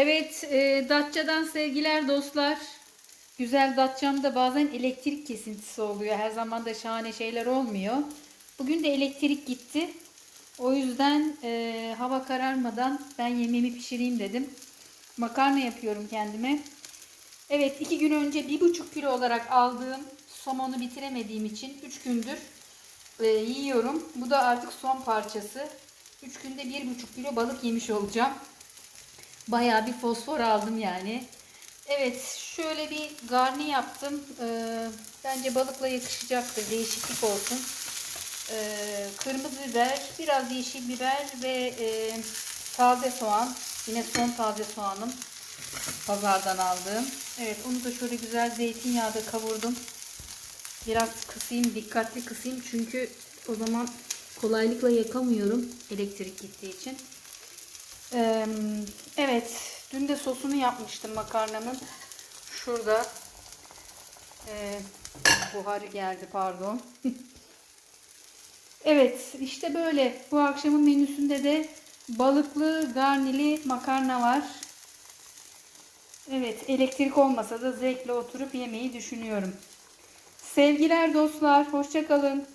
Evet, e, Datça'dan sevgiler dostlar. Güzel Datça'mda bazen elektrik kesintisi oluyor. Her zaman da şahane şeyler olmuyor. Bugün de elektrik gitti. O yüzden e, hava kararmadan ben yemeğimi pişireyim dedim. Makarna yapıyorum kendime. Evet, iki gün önce bir buçuk kilo olarak aldığım somonu bitiremediğim için 3 gündür e, yiyorum. Bu da artık son parçası. 3 günde bir buçuk kilo balık yemiş olacağım. Bayağı bir fosfor aldım yani. Evet şöyle bir garni yaptım. Ee, bence balıkla yakışacaktır. Değişiklik olsun. Ee, kırmızı biber, biraz yeşil biber ve e, taze soğan. Yine son taze soğanım. Pazardan aldığım. Evet onu da şöyle güzel zeytinyağda kavurdum. Biraz kısayım, dikkatli kısayım çünkü o zaman kolaylıkla yakamıyorum elektrik gittiği için. Evet, dün de sosunu yapmıştım makarnamın. Şurada ee, buharı geldi pardon. evet, işte böyle. Bu akşamın menüsünde de balıklı garnili makarna var. Evet, elektrik olmasa da zevkle oturup yemeyi düşünüyorum. Sevgiler dostlar, hoşça kalın.